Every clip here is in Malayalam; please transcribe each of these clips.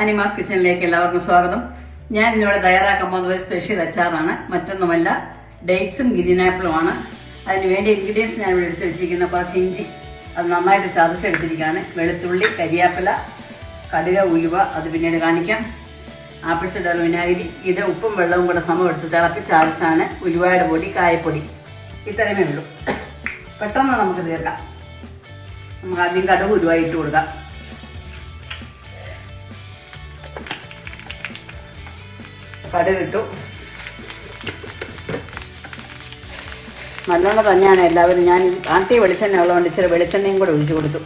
ആനിമാസ് കിച്ചണിലേക്ക് എല്ലാവർക്കും സ്വാഗതം. ഞാൻ ഇന്നിവിടെ തയ്യാറാക്കാൻ പോകുന്ന ഒരു സ്പെഷ്യൽ അച്ചാറാണ്. മറ്റൊന്നുമല്ല ഡേറ്റ്സും ഗ്രീൻ ആപ്പിളുമാണ്. അതിന് വേണ്ടി ഇൻഗ്രീഡിയൻസ് ഞാൻ ഇവിടെ എടുത്ത് വെച്ചിരിക്കുന്ന കുറച്ച് ഇഞ്ചി. അത് നന്നായിട്ട് ചതച്ചെടുത്തിരിക്കുകയാണ്. വെളുത്തുള്ളി കരിയാപ്പില കടുക ഉലുവ അത് പിന്നീട് കാണിക്കാം. ആപ്പിൾ സിഡർ വിനാഗിരി. ഇത് ഉപ്പും വെള്ളവും കൂടെ സമം എടുത്ത് തിളപ്പിച്ച് ചതച്ചാണ് ഉലുവയുടെ പൊടി കായപ്പൊടി. ഇത്രയുമേ ഉള്ളൂ. പെട്ടെന്ന് നമുക്ക് തീർക്കാം നമുക്ക് ആദ്യം കടുക് ഉലുവായിട്ട് കൊടുക്കാം. കടുക് ഇട്ടു നല്ലോണം തന്നെയാണ് എല്ലാവരും. ഞാൻ ആട്ടിയ വെളിച്ചെണ്ണ ഉള്ളതുകൊണ്ട് ഇച്ചിരി വെളിച്ചെണ്ണയും കൂടെ ഒഴിച്ചു കൊടുത്തു.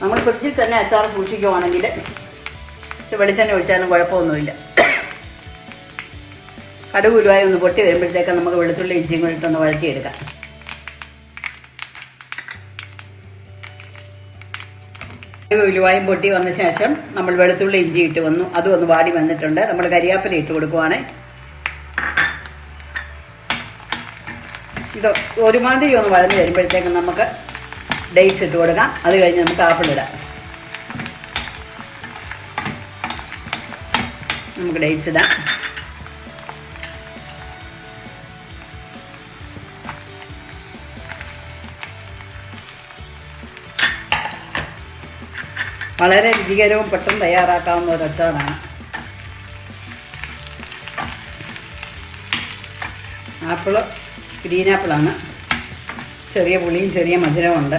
നമ്മൾ ഫ്രിഡ്ജിൽ തന്നെ അച്ചാർ സൂക്ഷിക്കുവാണെങ്കിൽ ഇച്ചിരി വെളിച്ചെണ്ണ ഒഴിച്ചാലും കുഴപ്പമൊന്നുമില്ല. കടുക് ഉരുവായി ഒന്ന് പൊട്ടി വരുമ്പോഴത്തേക്ക് നമുക്ക് വെളുത്തുള്ളി ഇഞ്ചിയും കൂടി ഇട്ടൊന്ന് വഴറ്റിയെടുക്കാം. ഉലുവായും പൊട്ടി വന്ന ശേഷം നമ്മൾ വെളുത്തുള്ളി ഇഞ്ചി ഇട്ട് വന്നു. അതും ഒന്ന് വാടി വന്നിട്ടുണ്ട്. നമ്മൾ കരിയാപ്പില ഇട്ട് കൊടുക്കുവാണ്. ഇത് ഒരുമാതിരി ഒന്ന് വഴന്ന് വരുമ്പോഴത്തേക്കും നമുക്ക് ഡേറ്റ്സ് ഇട്ട് കൊടുക്കാം. അത് കഴിഞ്ഞ് നമുക്ക് ആപ്പിൾ ഇടാം. നമുക്ക് ഡേറ്റ്സ് ഇടാം. വളരെ രുചികരവും പെട്ടെന്ന് തയ്യാറാക്കാവുന്ന ഒരു അച്ചാറാണ്. ആപ്പിൾ ഗ്രീൻ ആപ്പിളാണ്. ചെറിയ പുളിയും ചെറിയ മധുരമുണ്ട്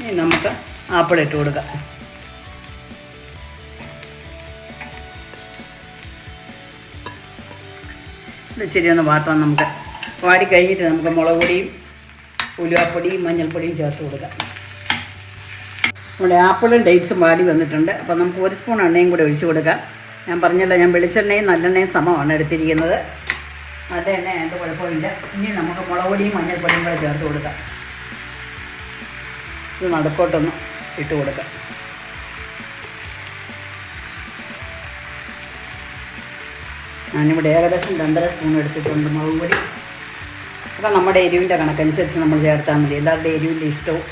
ഇനി നമുക്ക് ആപ്പിൾ ഇട്ട് കൊടുക്കാം. ശരി ഒന്ന് വാട്ടാം നമുക്ക്. വാടി കഴിഞ്ഞിട്ട് നമുക്ക് മുളക് പൊടിയും ഉലുവാപ്പൊടിയും മഞ്ഞൾപ്പൊടിയും ചേർത്ത് കൊടുക്കാം. നമ്മുടെ ആപ്പിളും ഡേറ്റ്സും വാടി വന്നിട്ടുണ്ട്. അപ്പോൾ നമുക്ക് ഒരു സ്പൂൺ എണ്ണയും കൂടെ ഒഴിച്ചു കൊടുക്കാം. ഞാൻ പറഞ്ഞല്ലോ ഞാൻ വെളിച്ചെണ്ണയും നല്ലെണ്ണയും സമമാണ് എടുത്തിരിക്കുന്നത്. നല്ല എണ്ണ അതിന്റെ കുഴപ്പമില്ല. ഇനി നമുക്ക് മുളക് പൊടിയും മഞ്ഞൾപ്പൊടിയും കൂടെ ചേർത്ത് കൊടുക്കാം. ഇത് നടുക്കോട്ടൊന്ന് ഇട്ട് കൊടുക്കാം. ഞാനിവിടെ ഏകദേശം രണ്ടര സ്പൂൺ എടുത്തിട്ടുണ്ട് മുളക് പൊടി അപ്പോൾ നമ്മുടെ എരിവിന്റെ കണക്കനുസരിച്ച് നമ്മൾ ചേർത്താൽ മതി. എല്ലാവരുടെ എരിവിന്റെ ഇഷ്ടവും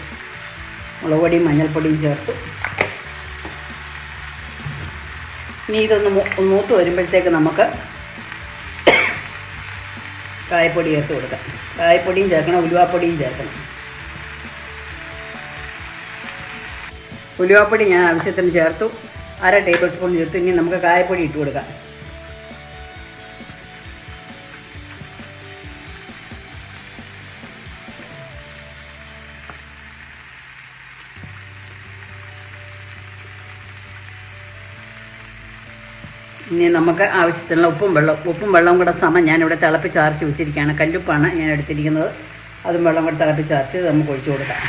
മുളക് പൊടിയും മഞ്ഞൾപ്പൊടിയും ചേർത്തു. ഇനി ഇതൊന്ന് മൂത്ത് വരുമ്പോഴത്തേക്ക് നമുക്ക് കായപ്പൊടി ചേർത്ത് കൊടുക്കാം. കായപ്പൊടിയും ചേർക്കണം ഉലുവാപ്പൊടിയും ചേർക്കണം. ഉലുവാപ്പൊടി ഞാൻ ആവശ്യത്തിന് ചേർത്തു. അര ടേബിൾ സ്പൂൺ ചേർത്തു. ഇനി നമുക്ക് കായപ്പൊടി ഇട്ട് കൊടുക്കാം. ഇനി നമുക്ക് ആവശ്യത്തിനുള്ള ഉപ്പും വെള്ളം. ഉപ്പും വെള്ളവും കൂടെ സമം ഞാനിവിടെ തിളപ്പിച്ചാർച്ച് വെച്ചിരിക്കുകയാണ്. കല്ലുപ്പാണ് ഞാൻ എടുത്തിരിക്കുന്നത്. അതും വെള്ളം കൂടെ തിളപ്പിച്ചാർച്ച് നമുക്ക് ഒഴിച്ചു കൊടുക്കാം.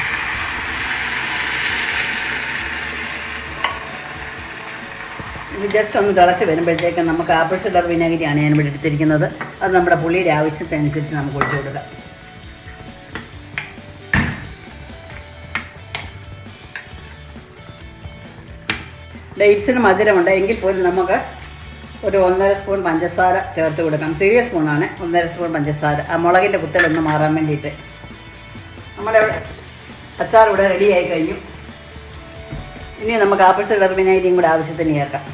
ഇത് ജസ്റ്റ് ഒന്ന് തിളച്ച് വരുമ്പോഴത്തേക്കും നമുക്ക് ആപ്പിൾ സിഡർ വിനാഗിരിയാണ് ഞാൻ ഇവിടെ എടുത്തിരിക്കുന്നത്. അത് നമ്മുടെ പുളിയുടെ ആവശ്യത്തിനനുസരിച്ച് നമുക്ക് ഒഴിച്ചു കൊടുക്കാം. ഡേറ്റ്സിന് മധുരമുണ്ട്. എങ്കിൽ പോലും നമുക്ക് ഒരു ഒന്നര സ്പൂൺ പഞ്ചസാര ചേർത്ത് കൊടുക്കാം ചെറിയ സ്പൂണാണ് ഒന്നര സ്പൂൺ പഞ്ചസാര. ആ മുളകിന്റെ കുത്തലൊന്ന് മാറാൻ വേണ്ടിയിട്ട്. നമ്മുടെ ഇവിടെ അച്ചാർ ഇവിടെ റെഡിയായി കഴിഞ്ഞു. ഇനി നമുക്ക് ആപ്പിൾ സിഡർ വിനാഗിരിയും കൂടെ ആവശ്യത്തിന് ചേർക്കാം.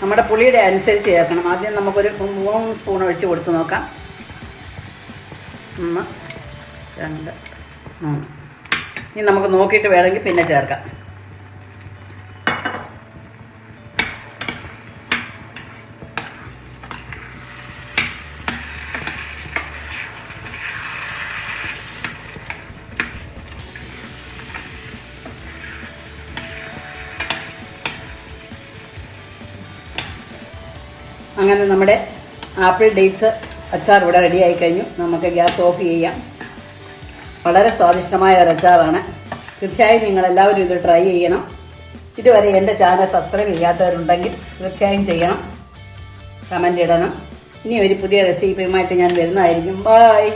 നമ്മുടെ പുളിയുടെ അനുസരിച്ച് ചേർക്കണം. ആദ്യം നമുക്കൊരു മൂന്ന് സ്പൂൺ ഒഴിച്ച് കൊടുത്ത് നോക്കാം. ഒന്ന് രണ്ട് മൂന്ന്. ഇനി നമുക്ക് നോക്കിയിട്ട് വേണമെങ്കിൽ പിന്നെ ചേർക്കാം. അങ്ങനെ നമ്മുടെ ആപ്പിൾ ഡേറ്റ്സ് അച്ചാർ ഇവിടെ റെഡി ആയി കഴിഞ്ഞു. നമുക്ക് ഗ്യാസ് ഓഫ് ചെയ്യാം. വളരെ സ്വാദിഷ്ടമായ ഒരു അച്ചാറാണ്. തീർച്ചയായും നിങ്ങൾ എല്ലാവരും ഇത് ട്രൈ ചെയ്യണം. ഇതുവരെ എന്റെ ചാനൽ സബ്സ്ക്രൈബ് ചെയ്യാത്തവരുണ്ടെങ്കിൽ തീർച്ചയായും ചെയ്യണം. കമന്റ് ഇടണം. ഇനി ഒരു പുതിയ റെസിപ്പിയുമായിട്ട് ഞാൻ വരുന്നതായിരിക്കും. ബായ്